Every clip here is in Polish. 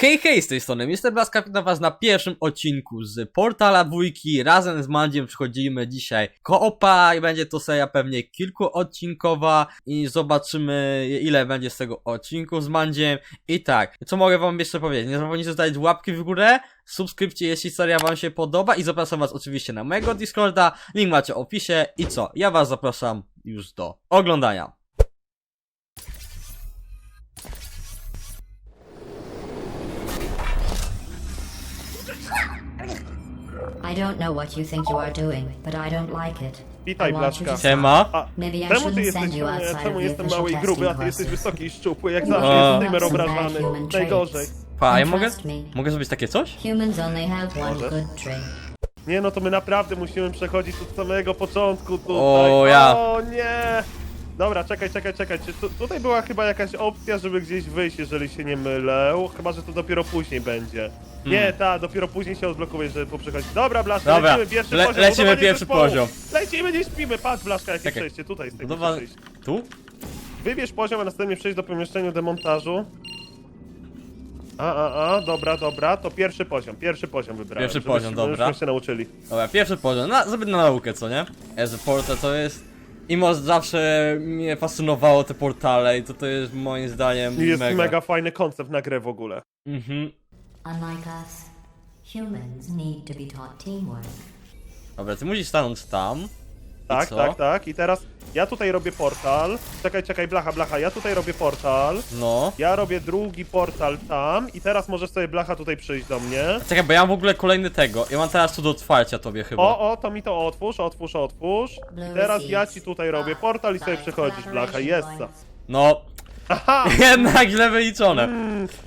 Hej, hej, z tej strony Mr. Blaska, witam was na pierwszym odcinku z Portala dwójki. Razem z Mandziem przychodzimy dzisiaj koopa i będzie to seria pewnie kilkuodcinkowa i zobaczymy ile będzie z tego odcinku z Mandziem. I tak, co mogę wam jeszcze powiedzieć? Nie zapomnijcie zostawić łapki w górę, subskrypcji jeśli seria wam się podoba i zapraszam was oczywiście na mojego Discorda, link macie w opisie i co? Ja was zapraszam już do oglądania. I don't know what you think you are doing, but I don't like it. Witaj, I want you Blaszka. to stop. Siema. A, Maybe I czemu ty shouldn't jesteś, send you e, outside czemu of the jestem official mały i testing gruby, a ty jesteś wysoki i szczupły, jak zawsze jestem Some obrażany. Najgorzej. traits. Pa, ja mogę, trust me, mogę zrobić takie coś? Humans only have one Może. good trait. Nie no, to my naprawdę musimy przechodzić od samego początku tutaj. O, ja. O nie! Dobra, czekaj, czekaj, czekaj. Czy tu, tutaj była chyba jakaś opcja, żeby gdzieś wyjść, jeżeli się nie mylę. Chyba, że to dopiero później będzie. Nie, ta, dopiero później się odblokuje, żeby poprzechodzić. Dobra, Blaszka, Hmm. Dobra, lecimy pierwszy le- poziom. lecimy budowanie pierwszy zespołu. poziom. Lecimy, nie śpimy. Patrz, Blaszka, jakie Czekaj. przejście. Tutaj z tego Budowa... przejść. Tu? Wybierz poziom, a następnie przejść do pomieszczenia demontażu. A, a, a, dobra, dobra, to pierwszy poziom, pierwszy poziom wybrałem. Pierwszy żebyśmy- poziom, dobra. Żebyśmy się nauczyli. Dobra, pierwszy poziom, na, zbyt na naukę, co nie? As portal to jest... I może zawsze mnie fascynowało te portale i to to jest moim zdaniem I Jest mega. mega. fajny koncept na grę w ogóle. Mhm. Unlike us, humans need to be taught teamwork. Dobra, ty musisz stanąć tam. Tak, co? tak, tak. I teraz ja tutaj robię portal. Czekaj, czekaj, blacha, blacha, ja tutaj robię portal. No. Ja robię drugi portal tam i teraz możesz sobie blacha tutaj przyjść do mnie. Czekaj, bo ja mam w ogóle kolejny tego. Ja mam teraz tu do otwarcia tobie chyba. O, o, to mi to otwórz, otwórz, otwórz. I teraz ja ci tutaj robię portal i sobie przychodzisz, blacha, jest. No. Aha! Jednak źle wyliczone.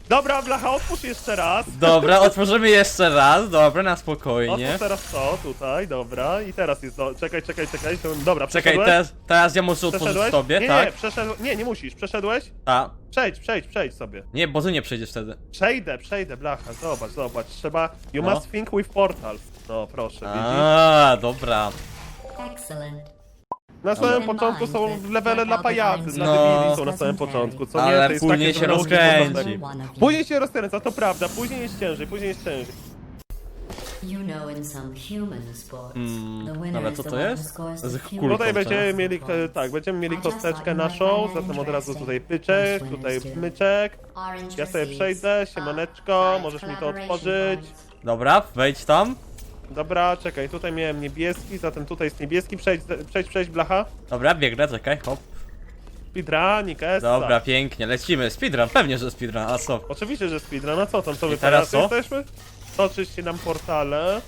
Dobra, blacha, otwórz jeszcze raz. Dobra, otworzymy jeszcze raz. Dobra, na spokojnie. Otwórz teraz to, tutaj, dobra. I teraz jest do... Czekaj, czekaj, czekaj. to- Dobra, Czekaj, przeszedłeś? teraz, teraz ja muszę otworzyć Przeszedłeś? tobie, nie, tak? nie, przeszedł... nie, nie musisz. Przeszedłeś? A. Przejdź, przejdź, przejdź sobie. Nie, bo ty nie przejdziesz wtedy. Przejdę, przejdę, blacha, zobacz, zobacz. Trzeba... You No. must think with portals. No, proszę, widzisz? A, dobra. Excellent. Na samym początku są levele dla pajacy, dla No. debili są na samym początku, co nie? Ale To jest później takie, się że rozkręci. Później się rozkręca, to prawda, później jest ciężej, później jest ciężej. You know, in some human sports, Mm, the winner dobra, is co the to one jest? Z kulką, Tutaj będziemy mieli, e, tak, będziemy mieli kosteczkę naszą, zatem od razu tutaj pyczek, tutaj myczek. Ja sobie przejdę, siemaneczko, możesz mi to otworzyć. Dobra, wejdź tam. Dobra, czekaj, tutaj miałem niebieski, zatem tutaj jest niebieski, przejdź, przejdź, przejdź, blacha. Dobra, biegnę, czekaj, hop. Speedrunik, essa. Dobra, pięknie, lecimy. Speedrun, pewnie, że speedrun, a co? Oczywiście, że speedrun, a co tam, co I my teraz teraz co? jesteśmy? Toczyć się nam portale.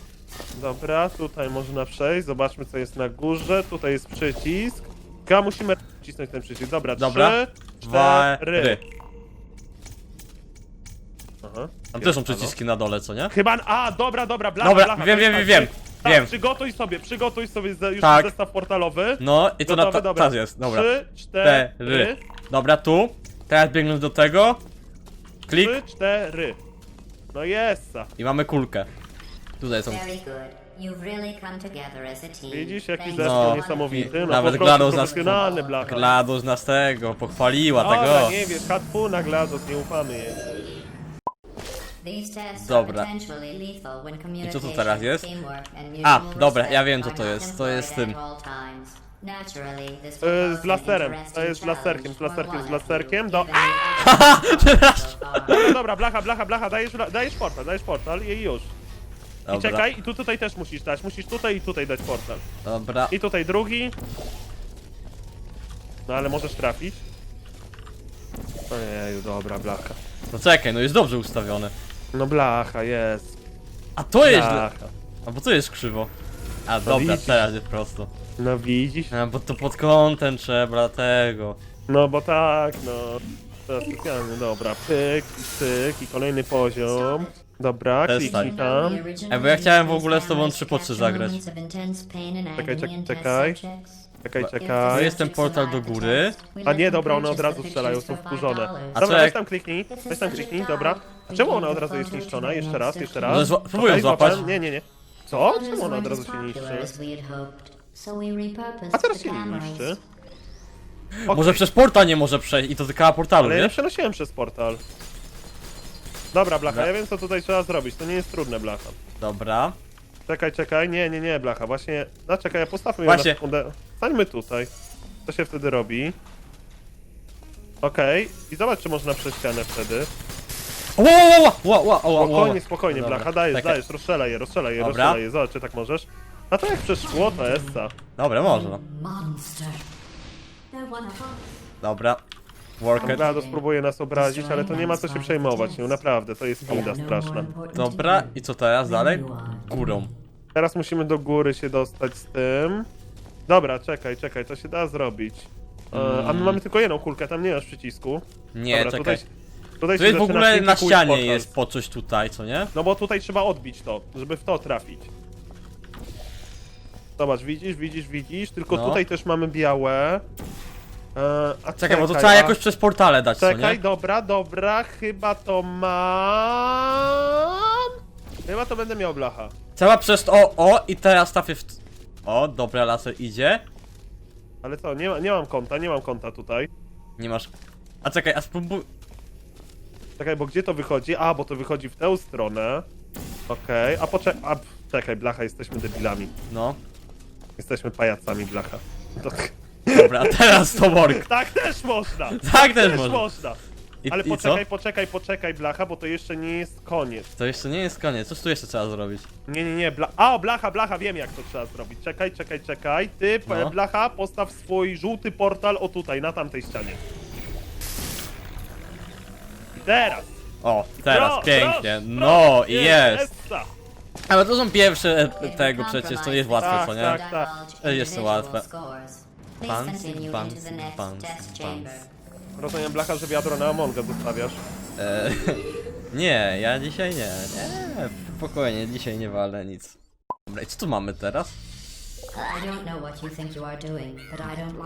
Dobra, tutaj można przejść, zobaczmy co jest na górze, tutaj jest przycisk. Chyba musimy wcisnąć ten przycisk, dobra, Dobra. trzy, Dwa, cztery. ry. Aha. Tam też są przyciski na dole, co nie? Chyba, a, dobra, dobra, blacha, Dobra, blacha, wiem, to wiem, jest wiem, tak, wiem, Tak, wiem. przygotuj sobie, przygotuj sobie już Tak. zestaw portalowy. No, i to na Gotowy, ta, dobra. jest, dobra. Trzy, cztery, Cztery. Dobra, tu. Teraz biegnę do tego. Klik trzy, cztery. No jest. i mamy kulkę. Tutaj są. Very good. You've really come together as a team. Widzisz, jaki Thanks zespół to niesamowity. No Nawet po prostu GLaDOS nas- profesjonalny, blacha. GLaDOS nas tego pochwaliła, Dobra, tego. nie wiesz, hatfu na GLaDOS, nie ufamy jej. Dobra. when co communication, teraz jest? A, dobra, ja wiem, co to jest. To jest tym. proposes z laserem, to jest z laserkiem, z laserkiem, z laserkiem, do- outcome Dobra, dobra, blacha, blacha, blacha, dajesz, dajesz portal, dajesz portal i już. I Dobra, czekaj, i tu tutaj też musisz dać, musisz tutaj i tutaj dać portal. dobra. I tutaj drugi. No ale możesz trafić. Ojeju, dobra, blacha. No czekaj, no jest dobrze ustawione. No blacha, jest. A to jest źle. Blacha. A bo to jest krzywo. A dobra, widzisz. teraz jest prosto. No widzisz? A, bo to pod kątem trzeba tego. No bo tak, no. To specjalnie, dobra. Pyk, pyk i kolejny poziom. Dobra, kliknij time. tam. Ej, bo ja chciałem w ogóle z tobą 3 po 3 zagrać. Czekaj, czekaj, czekaj. Czekaj, czekaj. jest ten portal do góry. A nie, dobra, one od razu strzelają, są wkurzone. A Dobra, co weź tam kliknij, weź tam kliknij, dobra. A czemu ona od razu jest niszczona? Jeszcze raz, jeszcze raz. No, zła- próbuję Okej, złapać. złapałem. Nie, nie, nie. Co? Czemu ona od razu się niszczy? A teraz się nie niszczy. Okej, Może przez portal nie może przejść i to tylko portalu, Ale ja nie wiesz? przenosiłem przez portal. Dobra, blacha, Dobra. ja wiem co tutaj trzeba zrobić, to nie jest trudne, blacha. Dobra. Czekaj, czekaj, nie, nie, nie, blacha, właśnie... No czekaj, ja postawmy ją Właśnie. na sekundę. Stańmy tutaj. Co się wtedy robi? Okej, i zobacz, czy można przez ścianę wtedy. Ło, ło, ło, ło, ło, ło, ło. Spokojnie, spokojnie, Dobra, blacha, dajesz, czekaj. dajesz, rozstrzelaj je, rozstrzelaj je, Dobra. rozstrzelaj je, zobacz, czy tak możesz. A to jak przez szkło, to essa. Dobra, można. Monster. They're one of us. Dobra. Work it. Spróbuję nas obrazić, ale to nie ma co się przejmować, nie, naprawdę, to jest They no more straszna. important Dobra, you i co teraz dalej? than you are. Górą. Teraz musimy do góry się dostać z tym. Dobra, czekaj, czekaj, to się da zrobić. E, a my mamy tylko jedną kulkę, tam nie masz przycisku. Mm. Nie, Dobra, czekaj. Tutaj, tutaj jest w zaczyna ogóle na ścianie Portal. jest po coś tutaj, co nie? No bo tutaj trzeba odbić to, żeby w to trafić. Zobacz, widzisz, widzisz, widzisz, tylko No. tutaj też mamy białe. E, a Czekaj, bo to trzeba a- jakoś przez portale dać, co Czekaj, nie? dobra, dobra, chyba to mam. Chyba to będę miał blacha. Trzeba przez o, o, i teraz trafię w... O, dobra, laser idzie. Ale co, nie, ma, nie mam konta, nie mam konta tutaj. Nie masz... A czekaj, a spróbuj... Czekaj, bo gdzie to wychodzi? A, bo to wychodzi w tę stronę. Okej, a poczekaj, a pff, czekaj, blacha, jesteśmy debilami. No. Jesteśmy pajacami, blacha. To... Dobra, a teraz to work. Tak też można! Tak też można. I, Ale i poczekaj, poczekaj, poczekaj, blacha, bo to jeszcze nie jest koniec. To jeszcze nie jest koniec, coś tu jeszcze trzeba zrobić. Nie, nie, nie, bla... A, blacha, blacha, wiem jak to trzeba zrobić. Czekaj, czekaj, czekaj. Ty, p- No. blacha, postaw swój żółty portal o tutaj, na tamtej ścianie. I teraz! O, teraz Pro, pięknie. No, proszę, jest. essa. Ale to są pierwsze e, tego przecież, to jest łatwe, Tak, co nie? tak. E, jest to łatwe. into the next bounce, test bounce. chamber. Rozumiem, blacha, że wiadro na Amonga zostawiasz. E, nie, ja dzisiaj nie. Nie, spokojnie, dzisiaj nie walę nic. Dobra, i co tu mamy teraz?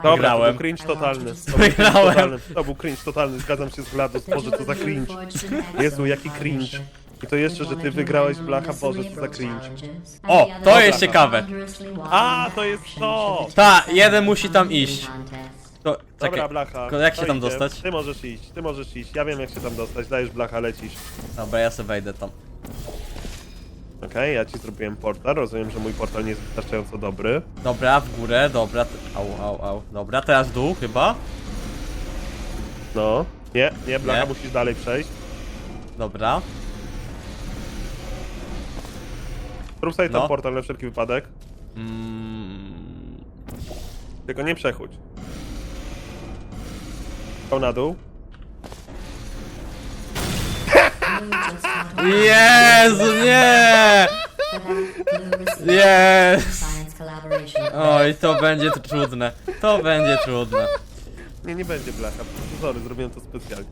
Dobra, to był cringe totalny. To był cringe totalny. To był cringe totalny, zgadzam się z Gladys. Boże, co za cringe. Jezu, jaki cringe. I to jeszcze, że ty wygrałeś blacha, Boże, co za cringe. O, to jest ciekawe. A, to jest to! Ta, jeden musi tam iść. To, Dobra, czekaj, blacha. tylko jak to się tam idzie. dostać? Ty możesz iść, ty możesz iść. Ja wiem jak się tam dostać. Dajesz blacha, lecisz. Dobra, ja sobie wejdę tam. Okej, ja ci zrobiłem portal. Rozumiem, że mój portal nie jest wystarczająco dobry. Dobra, w górę, dobra. Au, au, au. Dobra, teraz w dół chyba. No. Nie, nie, blacha, Nie. musisz dalej przejść. Dobra. Zrób sobie tam No. portal na wszelki wypadek. Mm, Tylko nie przechódź. Go na dół. Jezu, nie! Collaboration. Oj, to będzie trudne. To będzie trudne. Nie, nie będzie blacha. Sorry, zrobiłem to specjalnie.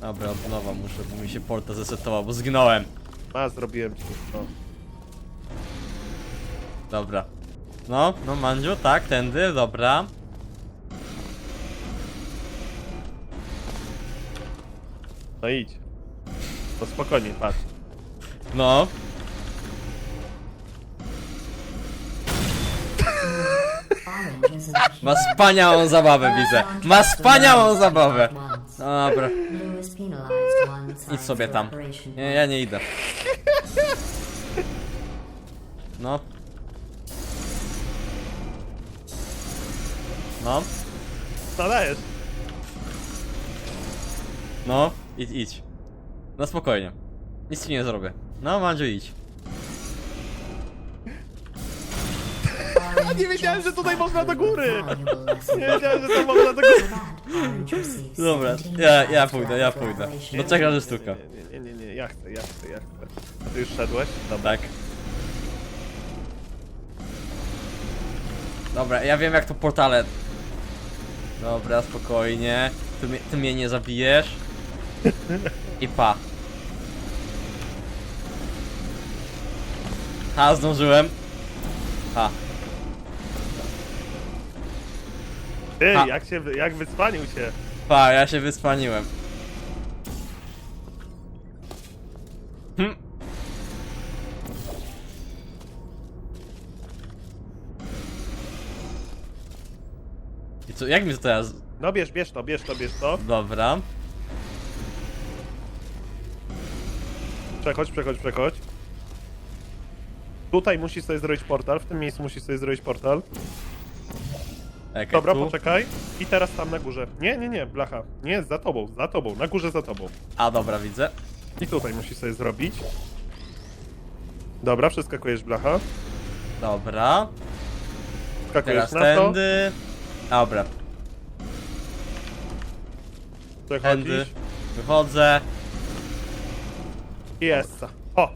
Dobra, od nowa muszę, bo mi się porta zesetował, bo zginąłem. A, zrobiłem ci. No. Dobra. No, no Mandziu, tak, tędy, dobra. no idź. No spokojnie, patrz. No. Ma wspaniałą zabawę, widzę. Ma wspaniałą zabawę. Dobra, idź sobie tam. Nie, ja nie idę. No. No, No dajesz. no, idź, idź. No spokojnie. Nic ci nie zrobię. No, Mandziu, idź. Nie wiedziałem, że tutaj można do góry. Nie wiedziałem, że to można do góry. Dobra, 17 ja, ja pójdę, ja pójdę. No czeka, że sztuka. Nie, nie, nie, nie, ja chcę, ja chcę, ja chcę. A ty już szedłeś? Dobra. Tak. Dobra, ja wiem jak to portale. Dobra, spokojnie. Ty, mnie- ty mnie nie zabijesz. I pa. Ha, zdążyłem. Ha. Ty, A. jak się, jak wyspanił się. Pa, ja się wyspaniłem. Hm. I co, jak mi to teraz... No bierz, bierz to, bierz to, bierz to. Dobra. Przechodź, przechodź, przechodź. Tutaj musisz sobie zrobić portal, w tym miejscu musisz sobie zrobić portal. Okej, Dobra, tu. poczekaj. I teraz tam na górze. Nie, nie, nie, blacha. Nie, za tobą, za tobą, na górze za tobą. A dobra, widzę. I tutaj musisz sobie zrobić. Dobra, przeskakujesz blacha. Dobra. Skakujesz Teraz na to, tędy. Dobra, tędy. przechodzisz. Wychodzę. I jest. O!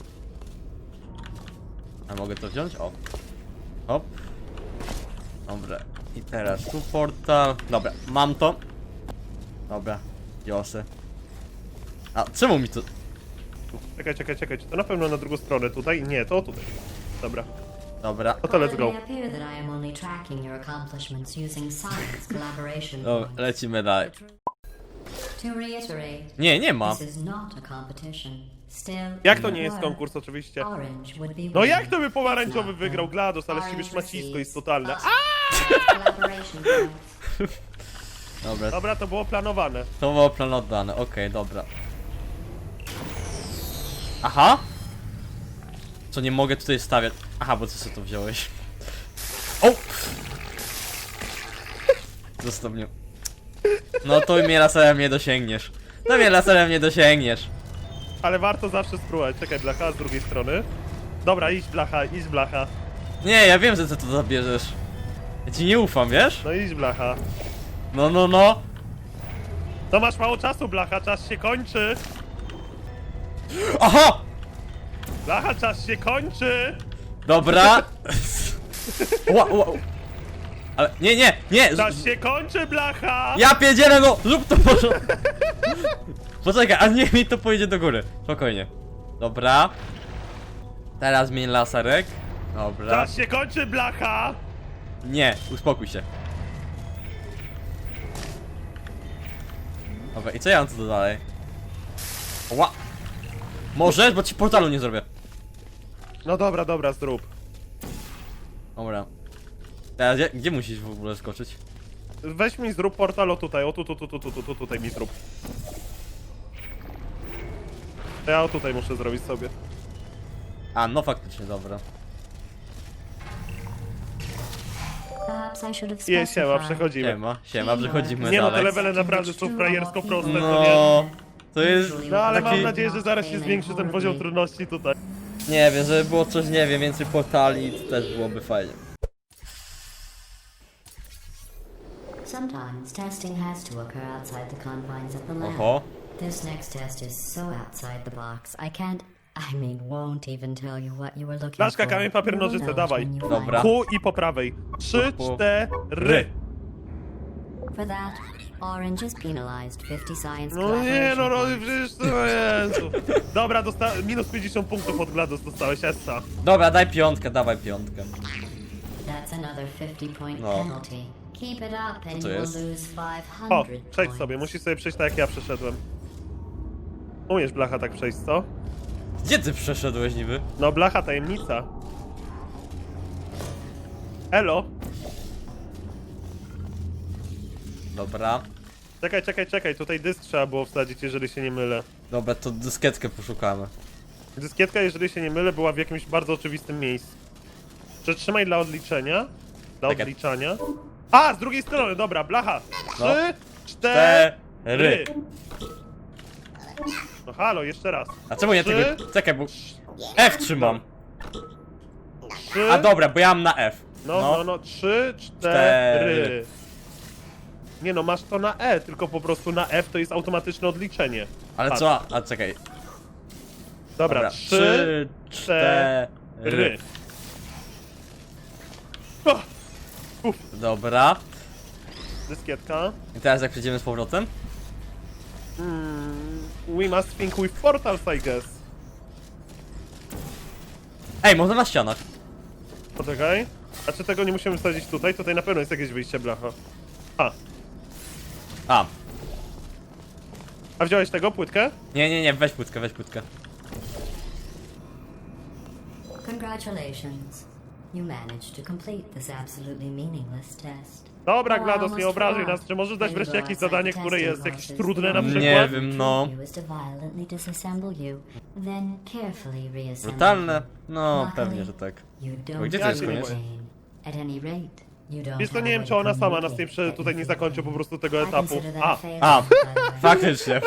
A mogę to wziąć? O. Hop. Dobra. I teraz tu portal. Dobra, mam to. Dobra, Josy. A czemu mi to... Czekaj, czekaj, czekaj. Czy to na pewno na drugą stronę tutaj? Nie, to tutaj. Dobra. Dobra. No to let's go. collaboration No, lecimy dalej. Nie, nie ma. this is not a competition. Still, Jak to nie jest konkurs oczywiście? Orange would be No jak to by pomarańczowy wygrał GLaDOS, ale z ciebie szmacisko jest totalne. Dobra, Dobra, to było planowane. to było plan oddany. Okej, dobra. Aha! Co, nie mogę tutaj stawiać? Aha, bo ty sobie to wziąłeś. O! Zostaw mnie. No to mnie laserem nie dosięgniesz. To mnie laserem nie dosięgniesz. Ale warto zawsze spróbować. Czekaj, blacha, z drugiej strony. Dobra, idź blacha, idź blacha. Nie, ja wiem, że ty to zabierzesz. Ja ci nie ufam, wiesz? No idź blacha. No, no, no. No masz mało czasu, blacha, czas się kończy. Aha! Blacha, czas się kończy. Dobra. Ła, ła. Ale nie, nie, nie! Czas się kończy, blacha. Ja pierdzielę, no! Zrób to może! Poczekaj, a niech mi to pojedzie do góry. Spokojnie. Dobra. Teraz zmień laserek. Dobra. Czas się kończy, blacha. Nie, uspokój się. Dobra, i co ja mam tu dalej? Ła! Możesz, bo ci portalu nie zrobię. No dobra, dobra, zrób. Dobra. Teraz gdzie, gdzie musisz w ogóle skoczyć? Weź mi zrób portal o tutaj, o tu, tu, tu, tu, tu, tu, tu tutaj mi zrób. To Ja o tutaj muszę zrobić sobie. A, no faktycznie, dobra. Perhaps I should have Je, siema, specified. przechodzimy. Siema, siema, przechodzimy Nie no, te dalej. levele naprawdę są frajersko proste, to nie? No, to jest No ale mam taki... nadzieję, że zaraz się zwiększy ten poziom trudności tutaj. Nie wiem, żeby było coś, nie wiem, więcej portali, to też byłoby fajnie. Sometimes testing has to occur outside the confines of the lab. Oho. This next test is so outside the box, I can't, I mean, won't even tell you what you were looking Blaszka, for. kamień, papier, nożyce, dawaj. Dobra. Q i po prawej. Trzy, Po- cztery. For that, Orange is penalized 50 science No nie, no, no collaboration przecież to Jezu. Dobra, dosta minus 50 punktów od GLaDOS dostałeś, Essa. Dobra, daj piątkę, dawaj piątkę. That's another 50 point No. penalty. Keep it up and to you will jest? lose 500 O, przejdź points. sobie, musisz sobie przejść tak jak ja przeszedłem. Umiesz blacha tak przejść, co? Gdzie ty przeszedłeś niby? No blacha tajemnica. Elo. Dobra. Czekaj, czekaj, czekaj, tutaj dysk trzeba było wsadzić, jeżeli się nie mylę. Dobra, to dyskietkę poszukamy. Dyskietka, jeżeli się nie mylę, była w jakimś bardzo oczywistym miejscu. Przetrzymaj dla odliczenia. Dla Czekaj. odliczania. A, z drugiej strony, dobra, blacha. Trzy, No. cztery. Cztery. No halo, jeszcze raz. A czemu Trzy. tego... Czekaj, bo... F trzymam. Trzy. A dobra, bo ja mam na F. No, no, no, trzy, cztery. Cztery. Nie no, masz to na E, tylko po prostu na F to jest automatyczne odliczenie. Ale co? A czekaj. Dobra, Dobra, trzy, cztery. Dobra. dyskietka. I teraz jak przejdziemy z powrotem? Hmm, we must think with portals, I guess. Ej, można na ścianach. Poczekaj. A czy tego nie musimy wsadzić tutaj? Tutaj na pewno jest jakieś wyjście blacha. A, A. a wziąłeś tego, płytkę? Nie, nie, nie, weź płytkę, weź płytkę. Congratulations. You managed to complete this absolutely meaningless test. Dobra, Oh, GLaDOS, nie obrażaj nas. Czy możesz dać wreszcie jakieś zadanie, które jest jakieś trudne na przykład? Nie wiem, no. To Brutalne? No, pewnie, że tak. Bo gdzie to jest to koniec? Wiesz co, have nie wiem, czy to ona sama nas nie prze, tutaj nie zakończy po prostu tego etapu. A, a. Faktycznie.